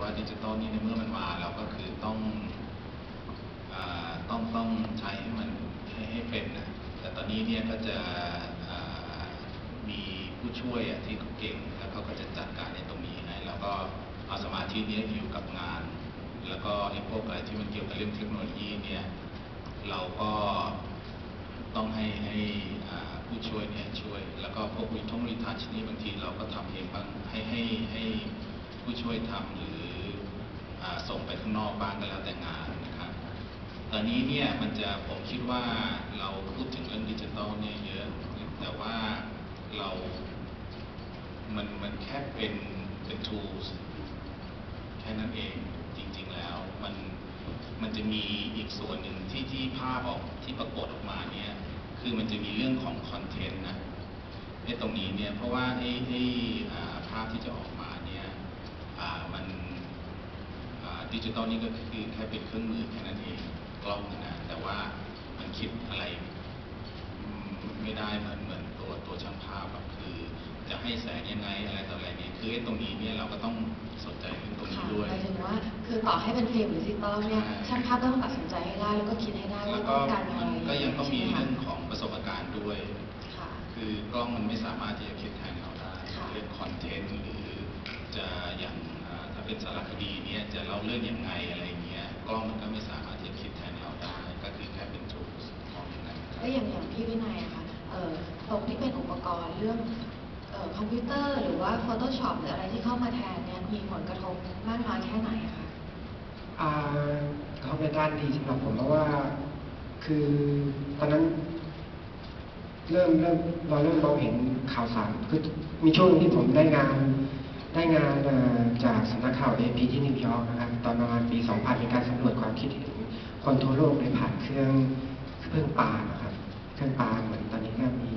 ว่าดิจิตอลนี่ในเมื่อมันมาเราก็คือต้องอต้องต้องใช้ให้มันให้ให้เป็นนะแต่ตอนนี้เนี่ยก็จะมีผู้ช่วยที่เขาเก่งแล้วเขาก็จะจัดการในตรงนี้ให้แล้วก็เอาสมาธิเนี้อยู่กับงาน แล้วก็ไอ้พวกอะไรที่มันเกี่ยวกับเรื่องเทคโนโลยีเนี่ยเราก็ต้องให้ให้ผู้ช่วยเนี่ยช่วย แล้วก็พวกรีทงรีทัชนี่บางทีเราก็ทำเองบ้างให้ให้ให้ผู้ช่วยทำหรือ ส่งไปข้างนอกบ้างก็แล้วแต่งานนะครับ ตอนนี้เนี่ยมันจะผมคิดว่าเราพูดถึงเรื่องดิจิทัลเนี่ยเยอะ แต่ว่าเรา มันมันแค่เป็นเป็น tools แค่นั้นเองจริงๆแล้ว มันมันจะมีอีกส่วนหนึ่งที่ที่ภาพออกที่ปรากฏออกมาเนี่ยคือมันจะมีเรื่องของคอนเทนต์นะไอ้ตรงนี้เนี่ยเพราะว่าไอ้ไอ้อ่าภาพที่จะออกมาเนี่ยมัน ดิจิตอลนี่ก็คือแค่เป็นเครื่องมือแค่นั้นเองกล้องนะ แต่ว่ามันคิดอะไรอืมไม่ได้เหมือนเหมือนตัวตัวช่างภาพอะคือ จะให้แสงยังไงอะไรต่ออะไรเนี่ยคือไอ้ตรงนี้เนี่ยเราก็ต้องสนใจเรื่องตรงนี้ค่ะด้วยหมายถึงว่าคือต่อให้เป็นฟิล์มหรือดิจิตอลเนี่ยใช่ช่างภาพต้องตัดสินใจให้ได้แล้วก็คิดให้ได้แล้ว่าวก็ต้องการอะมัไรนก็ยังต้องมีใช่ไหเรื่องคะของประสบการณ์ด้วยค่ะคือกล้องมันไม่สามารถที่จะคิดแทนเราได้ค่ะเรื่องคอนเทนต์หรือจะอย่างอ่าถ้า เป็นสารคดีเนี่ยจะเล่าเรื่องยังไงอะไรเงี้ยกล้องมันก็ไม่สามารถที่จะคิดแทนเราได้ก็คือแค่เป็น tools มองอย่านั้นครับแล้วอย่างอย่างพี่วินัยอะค่ะเอ่อตรงที่เป็นอุปกรณ์เรื่องเอ่อคอมพิวเตอร์หรือว่า Photoshop หรืออะไรที่เข้ามาแทนเนี่ยมีผลกระทบมากน้อยแค่ไหนอะคะอ่าเขาเป็นด้านดีสำหรับผมเพราะว่า คือตอนนั้น เริ่มเริ่มเราเริ่มมองเห็นข่าวสารคือมีช่วงที่ผมได้งาน ได้งานจากสำนักข่าว AP ที่นิวยอร์กนะครับตอนประมาณปี 2000มีการสำรวจความคิดเห็นคนทั่วโลกโดยผ่านเครื่องเครื่องปานะครับเครื่องปาเหมือนตอนนี้ก็มี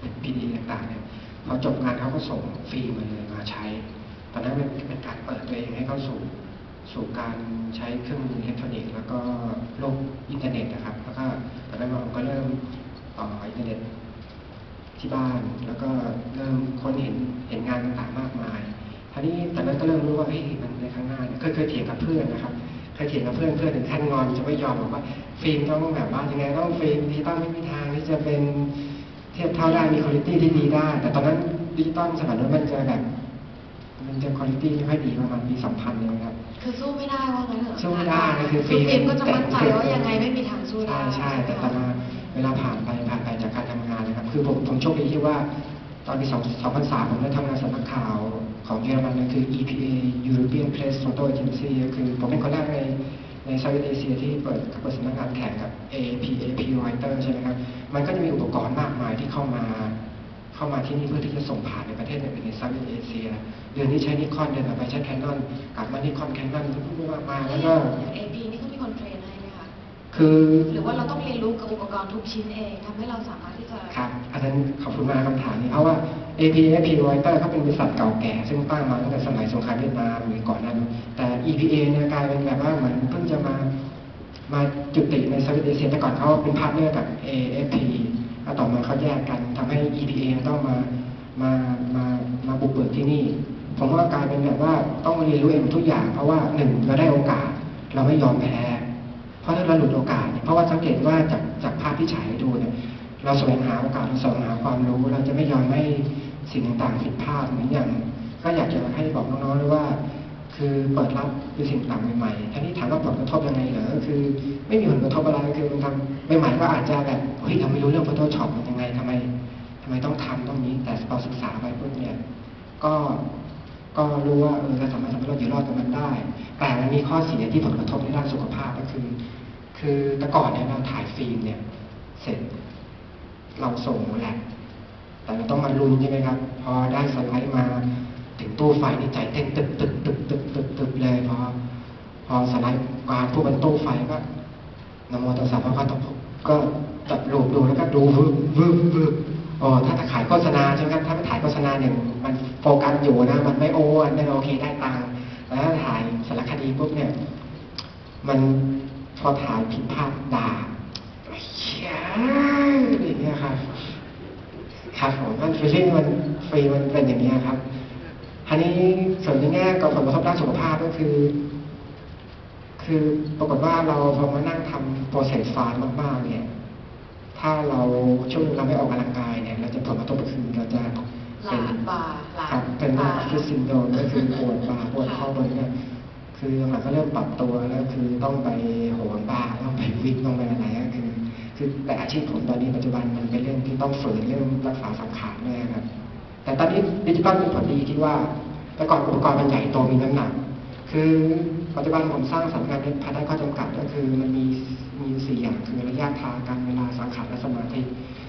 เป็น PD ต่างๆเนี่ยพอจบงานเขาก็ส่งฟรีมาเลยมาใช้ ตอนนั้นเป็นเป็นการเปิดตัวเองให้เข้าสู่สู่การใช้เครื่องมืออิเล็กทรอนิกส์แล้วก็โลกอินเทอร์เน็ตนะครับ แล้วก็ตอนนั้นผมก็เริ่มต่ออินเทอร์เน็ตที่บ้าน แล้วก็เริ่มค้นเห็นเห็นงานต่างๆมากมาย ทีนี้ตอนนั้นก็เริ่มรู้ว่าเฮ้ยมันในข้างหน้าเนี่ยเคยเคยเถียงกับเพื่อนนะครับเคยเถียงกับเพื่อนเพื่อนถึงขั้นงอนจะไม่ยอมบอกว่า ฟิล์มต้องแบบว่ายังไงต้องฟิล์มที่ต้องไม่มีทางที่จะเป็นเทียบเท่าได้มีคุณภาพที่ดีได้ แต่ตอนนั้นดิจิตอลสมัยนั้นมันจะแบบมันจะคุณภาพไม่ค่อยดีประมาณปี2000เนี่ยนะครับ คือสู้ไม่ได้ว่างั้นเหรอสู้ไม่ได้นะคือฟิฟิล์มล์มก็จะมั่นใจว่ายังไงไม่มีทางสู้ได้ใช่ใช่ไหมแต่ตคะอนมาเวลาผ่านไปผ่านไปจากการทำงานนะครับ คือผมผมโชคดีที่ว่า ตอนปี2003ผมได้ทำงานสำนักข่าวของเยอรมันนั่นคือ EPA European Press Photo Agency ก็คือผมเป็นคนแรกในในเซาท์เอเชียที่เปิดเปิดสำนักงานแข่งกับ AP AP Reuters ใช่ไหมครับ มันก็จะมีอุปกรณ์มากมายที่เข้ามาเข้ามาที่นี่เพื่อที่จะส่งผ่านในประเทศอื่นในเซาท์เอเชีย เดือนนี้ใช้นิคอนเดือนต่อไปใช้แคนนอนกลับมานิคอนแคนนอนมากมายแล้วก็อย่าง AP นี่เขามีคนเทรนให้ไหม คะคือหรือว่าเราต้องเรียนรู้กับอุปกรณ์ทุกชิ้นเองทำให้เราสามารถที่จะครับอาจารย์ขอบคุณมากคำถามนี้เพราะว่า AP AP Reuters เขาเป็นบริษัทเก่าแก่ ซึ่งตั้งมาตั้งแต่สมัยสงครามเวียดนามหรือก่อนหนั้น แต่ EPA เนี่ยกลายเป็นแบบว่าเหมือนเพิ่งจะมามาจุติในเซาท์เอเชียแต่ก่อนเขาเป็นพาร์ทเนอร์กับ AFP แล้วต่อมาเขาแยกกันทำให้ EPA ต้องมามามามาบุกเบิกที่นี่ ผมว่ากลายเป็นแบบว่าต้องเรียนรู้เองทุกอย่างเพราะว่าหนึ่งเราได้โอกาส เราไม่ยอมแพ้ เพราะถ้าเราหลุดโอกาสเนี่ยเพราะว่าสังเกตว่าจากจากภาพที่ฉายให้ดูเนี่ย เราแสวงหาโอกาสเราแสวงหาความรู้ เราจะไม่ยอมให้สิ่งต่างๆผิดพลาดเหมือนอย่าง ก็อยากจะให้บอกน้องๆด้วยว่า คือเปิดรับคือสิ่งต่างใหม่ๆทีนี้ถามว่าผลกระทบยังไงเหรอก็คือ ไม่มีผลกระทบอะไรคือมันทำใหม่ๆก็อาจจะแบบเฮ้ยเราไม่รู้เรื่อง Photoshop มันยังไงทำไมทำไมต้องทำต้องนี้แต่พอศึกษาไปปุ๊บเนี่ย ก็ ก็รู้ว่าเออเราสามารถทำให้เราอยู่รอดกับมันได้ แต่มันมีข้อเสียที่ผลกระทบในด้านสุขภาพก็คือ คือแต่ก่อนเนี่ยเราถ่ายฟิล์มเนี่ย เสร็จเราส่งแลบแต่เราต้องมาลุ้นใช่ไหมครับ พอได้สไลด์มาถึงตู้ไฟนี่ใจเต้นตึกตึกตึกตึกตึกตึกเลยพอพอสไลด์วางผู้บนตู้ไฟก็นโมตัสสะพระคัตโตก็จับรูปดูแล้วก็ดูวึบวึบวึบโอ้ถ้าจะขายโฆษณาใช่ไหมครับถ้าไปถ่ายโฆษณาเนี่ย โฟกัสอยู่นะมันไม่โอ้นนั้นโอเคได้ตังค์แต่ถ้าถ่ายสารคดีปุ๊บเนี่ย มันพอถ่ายผิดพลาดด่าเชี่ยอย่างเงี้ยครับครับผมมันฟีลลิ่งมันฟรีมันเป็นอย่างนี้ยครับทีนี้ส่วนในแง่กับผลกระทบด้านสุขภาพก็คือ คือปรากฏว่าเราพอมานั่งทำโปรเซสไฟล์มากๆเนี่ย ถ้าเราช่วงเราไม่ออกกำลังกายเนี่ย เราจะผลกระทบก็คือเราจะ หลาบ่าหลาครับเป็นบ่าออฟฟิศซินโดรมก็คือปวดบ่าปวดข้อมือเนี่ยคือหลังก็เริ่มปรับตัวแล้วคือต้องไปโหนบ่าต้องไปวิ่งต้องไปอะไรก็คือ คือแต่อาชีพผมตอนนี้ปัจจุบันมันเป็นเรื่องที่ต้องฝืนเรื่องรักษาสังขารด้วยครับ แต่ตอนนี้ดิจิตอลมีผลดีที่ว่า แต่ก่อนอุปกรณ์มันใหญ่โตมีน้ำหนัก คือปัจจุบันผมสร้างสำนักงานนี้ภายใต้ข้อจำกัดก็คือมันมีมีสี่อย่างคือระยะทางการเวลาสังขารและสมาธิ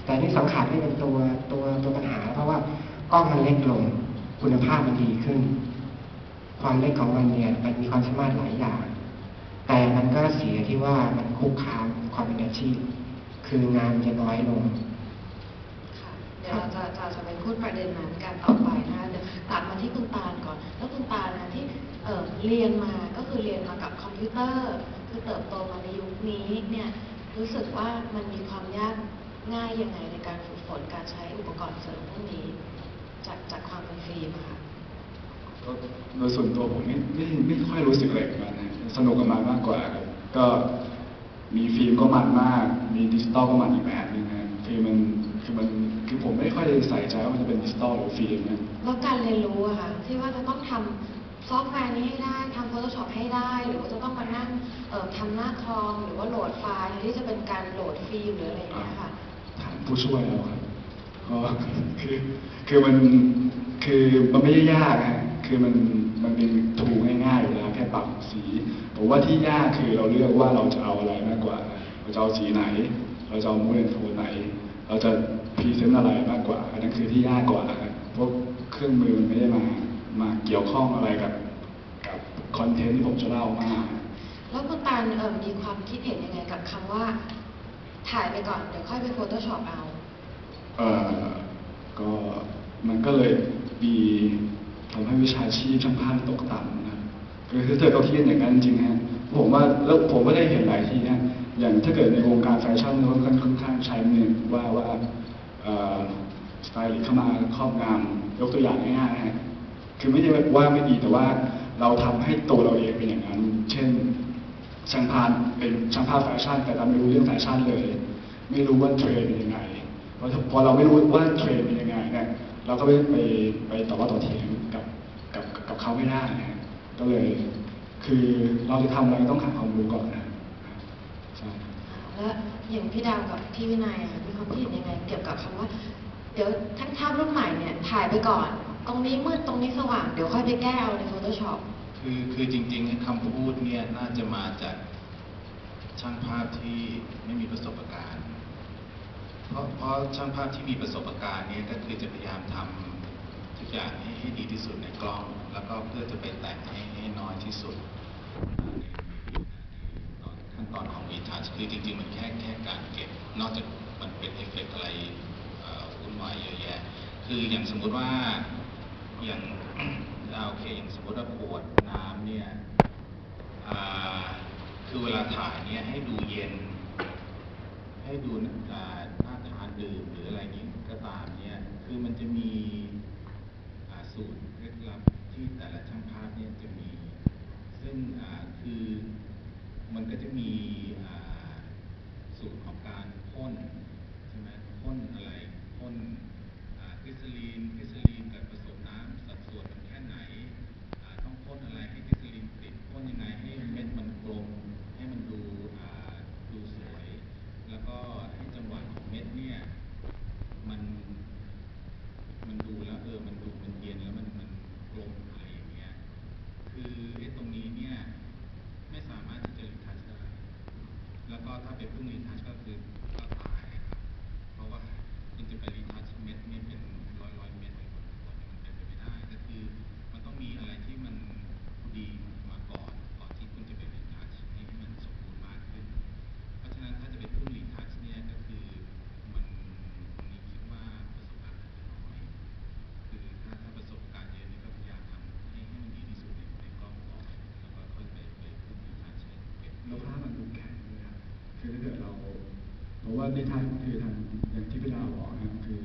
แต่นี่สังขารนี่เป็นตัวตัวตัวปัญหาเพราะว่า กล้องมันเล็กลง คุณภาพมันดีขึ้น ความเล็กของมันเนี่ยมันมีความสามารถหลายอย่าง แต่มันก็เสียที่ว่ามันคุกคามความเป็นอาชีพ คืองานจะน้อยลงเดี๋ยวเราจะจะจะไปพูดประเด็นนั้นกันต่อไปนะคะเดี๋ยวตัดมาที่คุณตาลก่อน แล้วคุณตาลนะที่เอ่อเรียนมาก็คือเรียนมากับคอมพิวเตอร์ คือเติบโตมาในยุคนี้เนี่ยรู้สึกว่ามันมีความยากง่ายยังไงในการฝึกฝนการใช้อุปกรณ์เสริมพวกนี้ จากจากความเป็นฟิล์มอะค่ะก็โดยส่วนตัวผมไม่ไม่ไม่ค่อยรู้สึกอะไรกับมันนะสนุกกับมันมากกว่าครับก็มีฟิล์มก็มันมาก มีดิจิตอลก็มันอีกแบบหนึงนะฟิล์มมันคือมันคือผมไม่ค่อยใส่ใจว่ามันจะเป็นดิจิตอลหรือฟิล์มนะแล้วการเรียนรู้อะค่ะที่ว่าจะต้องทำซอฟต์แวร์นี้ให้ได้ทำ Photoshop ให้ได้ หรือว่าจะต้องมานั่งเอ่อทำหน้าคอมหรือว่าโหลดไฟล์ที่จะเป็นการโหลดฟิล์มหรืออะไรอย่างเงี้ยค่ะ ถามผู้ช่วยเราครับ ก็คือคือมันคือมันไม่ได้ยากฮะคือมันมันเป็นทูง่ายๆอยู่แล้วแค่ปรับสีผมว่าที่ยากคือเราเลือกว่าเราจะเอาอะไรมากกว่า เราจะเอาสีไหน เราจะเอามูดแอนโทนไหน เราจะพรีเซนต์อะไรมากกว่าอันนั้นคือที่ยากกว่าครับเพราะเครื่องมือมันไม่ได้มามาเกี่ยวข้องอะไรกับกับคอนเทนต์ที่ผมจะเล่ามากแล้วคุณตาลมีความคิดเห็นยังไงกับคำว่า ถ่ายไปก่อนเดี๋ยวค่อยไป Photoshop เอา เอ่อก็มันก็เลยมีทำให้วิชาชีพช่างภาพตกต่ำนะคือถ้าเกิดเขาคิดอย่างนั้นจริงฮะผมว่าแล้วผมก็ได้เห็นหลายที่นะอย่างถ้าเกิดในวงการแฟชั่นเขาค่อนค่อนข้างใช้เนี่ยว่าว่าสไตล์เข้ามาครอบงำยกตัวอย่างง่ายๆนะฮะคือไม่ได้ว่าไม่ดีแต่ว่าเราทำให้ตัวเราเองเป็นอย่างนั้น เช่นช่างภาพเป็นช่างภาพแฟชั่น แต่เราไม่รู้เรื่องแฟชั่นเลย ไม่รู้ว่าเทรนด์เป็นยังไง พอพอเราไม่รู้ว่าเทรนด์เป็นยังไงเนี่ยเราก็ไปไปไปต่อว่าต่อเถียงกับกับกับเขาไม่ได้นะฮะก็เลย คือเราจะทำอะไรต้องหาความรู้ก่อนนะใช่แล้วอย่างพี่ดาวกับพี่วินัยอะค่ะมีความคิดเห็นยังไง เกี่ยวกับคำว่า เดี๋ยวทั้งภาพรุ่นใหม่เนี่ยถ่ายไปก่อน ตรงนี้มืดตรงนี้สว่างเดี๋ยวค่อยไปแก้เอาใน Photoshop คือคือจริงๆไอ้คำพูดเนี่ยน่าจะมาจากช่างภาพที่ไม่มีประสบการณ์เพ ราะเพราะช่างภาพที่มีประสบการณ์เนี่ยก็คือจะพยายามทำทุกอย่างให้ให้ดีที่สุดในกล้อง แล้วก็เพื่อจะไปแต่งให้ให้น้อยที่สุดในขั้นตอนของ retouch คือจริงๆ มันแค่แค่การเก็บ นอกจากมันเป็นเอฟเฟกต์อะไรวุ่นวายเยอะแยะ คืออย่างสมมุติว่าอย่างโอเคอย่างสมมติว่าขวดน้ำเนี่ยคือเวลาถ่ายเนี่ยให้ดูเย็น ให้ดูอ่าน่าทา ดื่มหรืออะไรนี้ก็ตามเนี่ย คือมันจะมีสูตรเคล็ดลับที่แต่ละช่างภาพเนี่ยจะมี ซึ่งอ่าคือมันก็จะมีอ่าสูตรของการพ่นใช่ไหมพ่นอะไรพ่นอ่ากลิสซอรีนกลิสซอรีนกับผสมน้ำสัดส่วนมันแค่ไหนอ่าต้องพ่นอะไรให้กลิสซอรีนติดพ่นยังไงให้เม็ดมันกลมให้มันดูอ่าดูสวย แล้วก็ให้จังหวะของเม็ดเนี่ยมัน มันดูแล้วเออ มันดูมันเย็นแล้วมันมันกลมอะไรอย่างเงี้ย คือไอ้ตรงนี้เนี่ยไม่สามารถที่จะรีทัชได้ แล้วก็ถ้าไปพึ่งรีทัชก็คือก็ตายครับ เพราะว่าคุณจะไปรีทัชเม็ดนี่เป็นร้อยร้อยเม็ดในคนคนมันเป็นไปไม่ได้ ก็คือมันต้องมีอะไรที่มันดีมาก่อนก่อนที่คุณจะไปรีทัชให้มันสมบูรณ์มากขึ้น เพราะฉะนั้นถ้าจะไปพึ่งรีทัชเนี่ยก็คือมันตรงนี้คิดว่าประสบการณ์อาจจะน้อย คือถ้าถ้าประสบการณ์เยอะนี่ก็พยายามทำให้ให้มันดีที่สุดในในกล้องก่อนแล้วก็ค่อยไปไปพึ่งรีทัชใช้เก็บ แล้วภาพมันดูแข็งเลยครับ คือถ้าเกิดเราเพราะว่า ในทางคือทางอย่างที่พี่ดาวบอกนะครับคือ